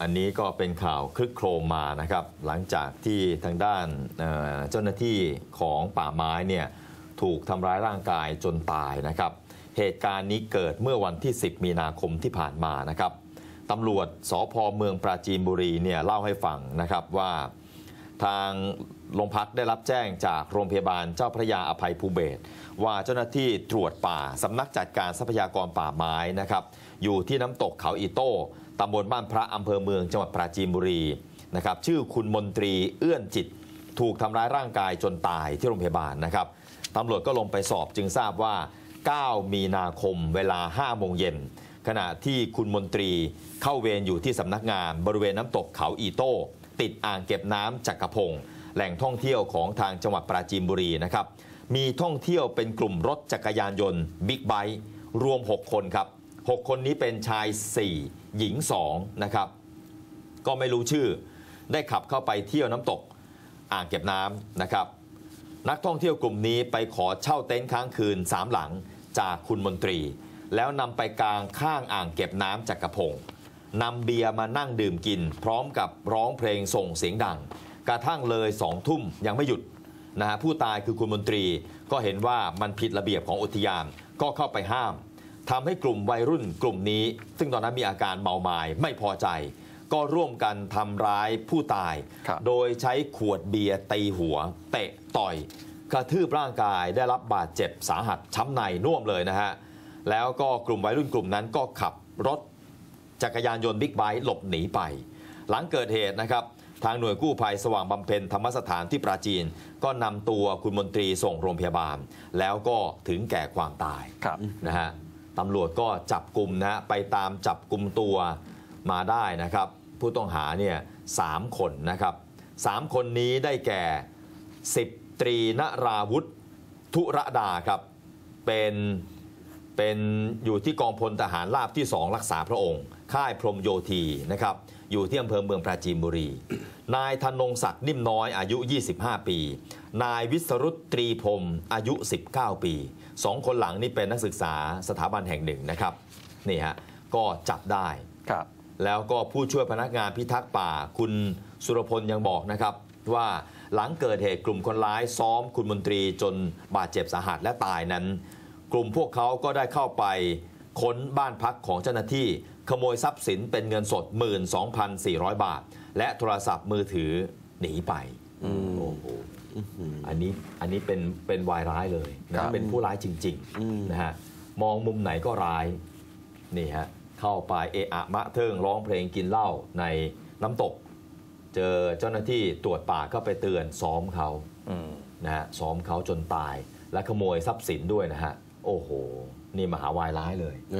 อันนี้ก็เป็นข่าวคลึกโครมมานะครับ หลังจากที่ทางด้านเจ้าหน้าที่ของป่าไม้เนี่ยถูกทำร้ายร่างกายจนตายนะครับ เหตุการณ์นี้เกิดเมื่อวันที่ 10 มีนาคมที่ผ่านมานะครับตำรวจสพเมืองปราจีนบุรีเนี่ยเล่าให้ฟังนะครับว่า ทางโรงพักได้รับแจ้งจากโรงพยาบาลเจ้าพระยาอภัยภูเบศว่าเจ้าหน้าที่ตรวจป่าสำนักจัดการทรัพยากรป่าไม้นะครับ อยู่ที่น้ำตกเขาอีโต้ตำบลบ้านพระอำเภอเมืองจังหวัดปราจีนบุรีนะครับ ชื่อคุณมนตรีเอื้อนจิต ถูกทำร้ายร่างกายจนตายที่โรงพยาบาลนะครับตำรวจก็ลงไปสอบจึงทราบว่า 9 มีนาคมเวลา 5 โมงเย็นขณะที่คุณมนตรีเข้าเวรอยู่ที่สำนักงานบริเวณน้ำตกเขาอีโต้ ติดอ่างเก็บน้ำจักรพงศ์แหล่งท่องเที่ยวของทางจังหวัดปราจีนบุรีนะครับ มีท่องเที่ยวเป็นกลุ่มรถจักรยานยนต์บิ๊กไบค์รวม 6 คนครับ 6 คนนี้เป็นชาย 4 หญิง 2 นะครับ ก็ไม่รู้ชื่อ ได้ขับเข้าไปเที่ยวน้ำตกอ่างเก็บน้ำนะครับ นักท่องเที่ยวกลุ่มนี้ไปขอเช่าเต็นท์ค้างคืน 3 หลังจากคุณมนตรี แล้วนำไปกลางข้างอ่างเก็บน้ำจักรพงศ์ นำเบียร์มานั่งดื่มกิน พร้อมกับร้องเพลงส่งเสียงดัง กระทั่งเลยสองทุ่มยังไม่หยุดนะฮะผู้ตายคือคุณมนตรีก็เห็นว่ามันผิดระเบียบของอุทยานก็เข้าไปห้ามทำให้กลุ่มวัยรุ่นกลุ่มนี้ ซึ่งตอนนั้นมีอาการเมาไมา้ไม่พอใจ ก็ร่วมกันทำร้ายผู้ตายครับโดยใช้ขวดเบียร์ตีหัว เตะต่อย กระทืบร่างกายได้รับบาดเจ็บสาหัสช้ำในน่วมเลยนะฮะแล้วก็กลุ่มวัยรุ่นกลุ่มนั้นก็ขับรถ จักรยานยนต์บิ๊กไบค์หลบหนีไป หลังเกิดเหตุนะครับ ทางหน่วยกู้ภัยสว่างบำเพ็ญธรรมสถานที่ปราจีน ก็นำตัวคุณมนตรีส่งโรงพยาบาล แล้วก็ถึงแก่ความตายครับนะฮะตำรวจก็จับกลุ่มนะฮะไปตามจับกลุ่มตัวมาได้นะครับ ผู้ต้องหาเนี่ยสามคนนะครับสามคนนี้ได้แก่สิบตรีนราวุธ ธุระดาครับ เป็น เป็นอยู่ที่กองพลทหารราบที่ 2 รักษาพระองค์ ค่ายพรหมโยธีนะครับอยู่ที่อำเภอเมืองปราจีนบุรี นายธนงศักดิ์นิ่มน้อยอายุ 25 ปี นายวิสรุตตรีพรหมอายุ 19 ปีสองคนหลังนี่เป็นนักศึกษาสถาบันแห่งหนึ่งนะครับนี่ฮะก็จับได้ครับ แล้วก็ผู้ช่วยพนักงานพิทักษ์ป่า คุณสุรพลยังบอกนะครับว่าหลังเกิดเหตุกลุ่มคนร้ายซ้อมคุณมนตรีจนบาดเจ็บสาหัสและตายนั้น กลุ่มพวกเขาก็ได้เข้าไปค้นบ้านพักของเจ้าหน้าที่ ขโมยทรัพย์สินเป็นเงินสด 12,400 บาท และโทรศัพท์มือถือหนีไปโอ้โหอันนี้อันนี้เป็นเป็นวายร้ายเลยครันะบเป็นผู้ร้ายจริงๆนะฮะมองมุมไหนก็ร้ายนี่ฮะเข้าไปเอะอะมะเทิงร้องเพลงกินเหล้าในน้ำตก เจอเจ้าหน้าที่ตรวจป่าก็ไปเตือนซ้อมเขาอืมนะฮะซ้อมเขาจนตายและขโมยทรัพย์สินด้วยนะฮะ โอ้โห นี่มหาวายร้ายเลยเ